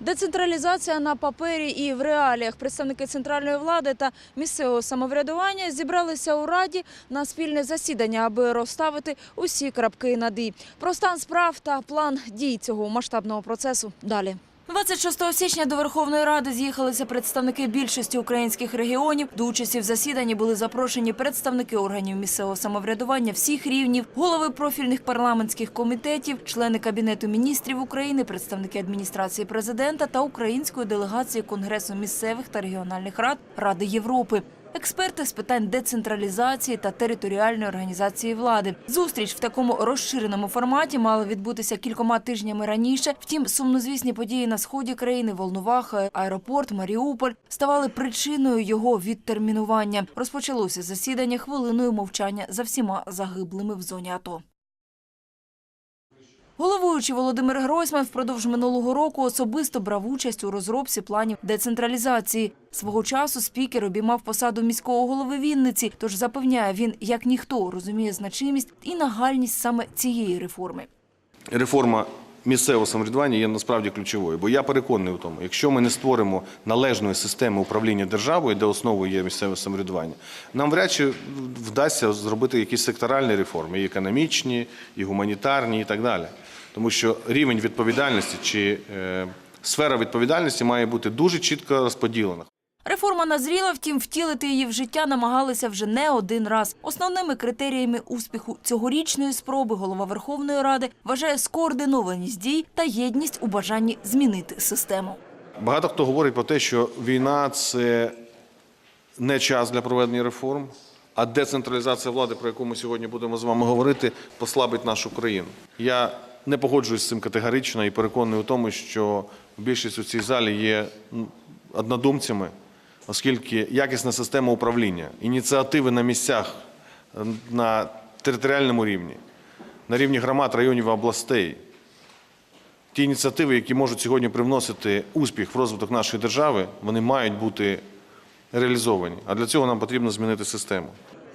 Децентралізація на папері і в реаліях. Представники центральної влади та місцевого самоврядування зібралися у раді на спільне засідання, аби розставити усі крапки над «і». Про стан справ та план дій цього масштабного процесу далі. 26 січня до Верховної Ради з'їхалися представники більшості українських регіонів. До участі в засіданні були запрошені представники органів місцевого самоврядування всіх рівнів, голови профільних парламентських комітетів, члени Кабінету міністрів України, представники адміністрації президента та української делегації Конгресу місцевих та регіональних рад Ради Європи. Експерти з питань децентралізації та територіальної організації влади. Зустріч в такому розширеному форматі мала відбутися кількома тижнями раніше. Втім, сумнозвісні події на сході країни, Волноваха, аеропорт, Маріуполь ставали причиною його відтермінування. Розпочалося засідання хвилиною мовчання за всіма загиблими в зоні АТО. Головуючий Володимир Гройсман впродовж минулого року особисто брав участь у розробці планів децентралізації. Свого часу спікер обіймав посаду міського голови Вінниці, тож запевняє, він як ніхто розуміє значимість і нагальність саме цієї реформи. реформа місцевого самоврядування є насправді ключовою. Бо я переконаний у тому, якщо ми не створимо належної системи управління державою, де основою є місцеве самоврядування, нам вряд чи вдасться зробити якісь секторальні реформи, і економічні, і гуманітарні, і так далі. Тому що рівень відповідальності чи е, сфера відповідальності має бути дуже чітко розподілена. Реформа назріла, втім, втілити її в життя намагалися вже не один раз. Основними критеріями успіху цьогорічної спроби голова Верховної Ради вважає скоординованість дій та єдність у бажанні змінити систему. Багато хто говорить про те, що війна це не час для проведення реформ, а децентралізація влади, про яку ми сьогодні будемо з вами говорити, послабить нашу країну. Я не погоджуюсь з цим категорично і переконаний у тому, що більшість у цій залі є однодумцями, оскільки якісна система управління, ініціативи на місцях, на територіальному рівні, на рівні громад, районів областей, ті ініціативи, які можуть сьогодні привносити успіх в розвиток нашої держави, вони мають бути реалізовані. А для цього нам потрібно змінити систему.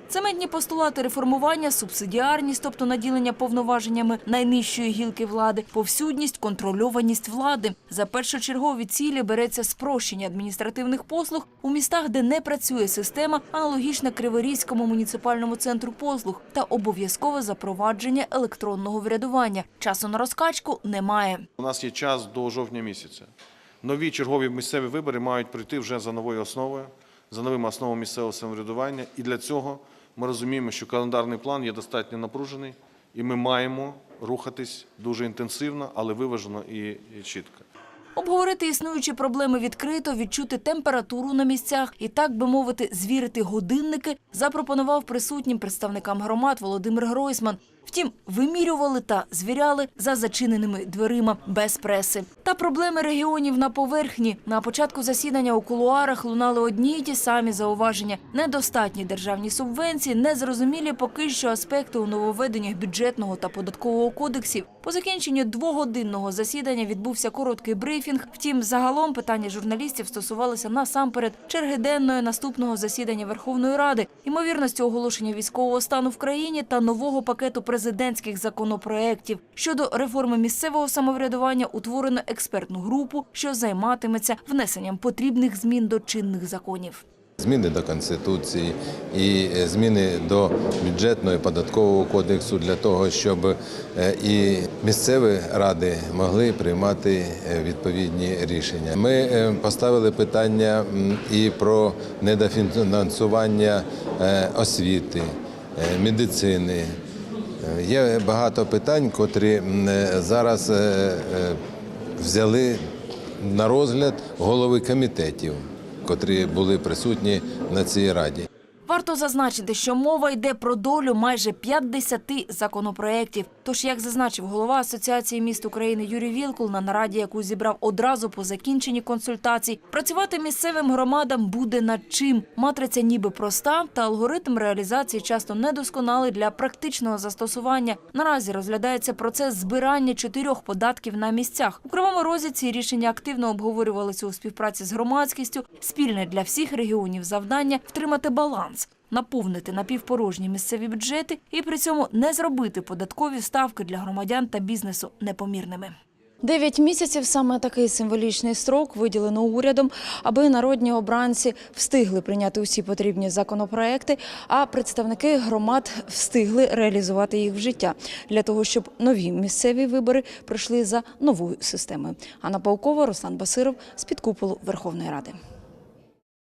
Цементні постулати реформування, субсидіарність, тобто наділення повноваженнями найнижчої гілки влади, повсюдність, контрольованість влади. За першочергові цілі береться спрощення адміністративних послуг у містах, де не працює система, аналогічна Криворізькому муніципальному центру послуг та обов'язкове запровадження електронного врядування. Часу на розкачку немає. У нас є час до жовтня місяця. Нові чергові місцеві вибори мають прийти вже за новою основою, за новими основами місцевого самоврядування. І для цього ми розуміємо, що календарний план є достатньо напружений, і ми маємо рухатись дуже інтенсивно, але виважено і, чітко. Обговорити існуючі проблеми відкрито, відчути температуру на місцях і, так би мовити, звірити годинники, запропонував присутнім представникам громад Володимир Гройсман. Втім, вимірювали та звіряли за зачиненими дверима без преси. Та проблеми регіонів на поверхні. На початку засідання у кулуарах лунали одні й ті самі зауваження: недостатні державні субвенції, незрозумілі поки що аспекти у нововведеннях бюджетного та податкового кодексів. По закінченню двогодинного засідання відбувся короткий брифінг. Втім, загалом питання журналістів стосувалися насамперед черги денної наступного засідання Верховної Ради, ймовірності оголошення військового стану в країні та нового пакету президентських законопроєктів. Щодо реформи місцевого самоврядування утворено експертну групу, що займатиметься внесенням потрібних змін до чинних законів. Зміни до Конституції і е, зміни до бюджетного і податкового кодексу для того, щоб е, і місцеві ради могли приймати е, відповідні рішення. Ми поставили питання і про недофінансування освіти, медицини. Є багато питань, котрі е, зараз е, е, взяли на розгляд голови комітетів, котрі були присутні на цій раді. Варто зазначити, що мова йде про долю майже 50 законопроєктів. Тож, як зазначив голова Асоціації міст України Юрій Вілкул на нараді, яку зібрав одразу по закінченні консультацій, працювати місцевим громадам буде над чим. Матриця ніби проста, та алгоритм реалізації часто недосконалий для практичного застосування. Наразі розглядається процес збирання чотирьох податків на місцях. У Кривому Розі ці рішення активно обговорювалися у співпраці з громадськістю. Спільне для всіх регіонів завдання втримати баланс. Наповнити напівпорожні місцеві бюджети і при цьому не зробити податкові ставки для громадян та бізнесу непомірними. Дев'ять місяців саме такий символічний строк виділено урядом, аби народні обранці встигли прийняти усі потрібні законопроекти, а представники громад встигли реалізувати їх в життя для того, щоб нові місцеві вибори пройшли за новою системою. Анна Паукова, Руслан Басиров з під куполу Верховної Ради.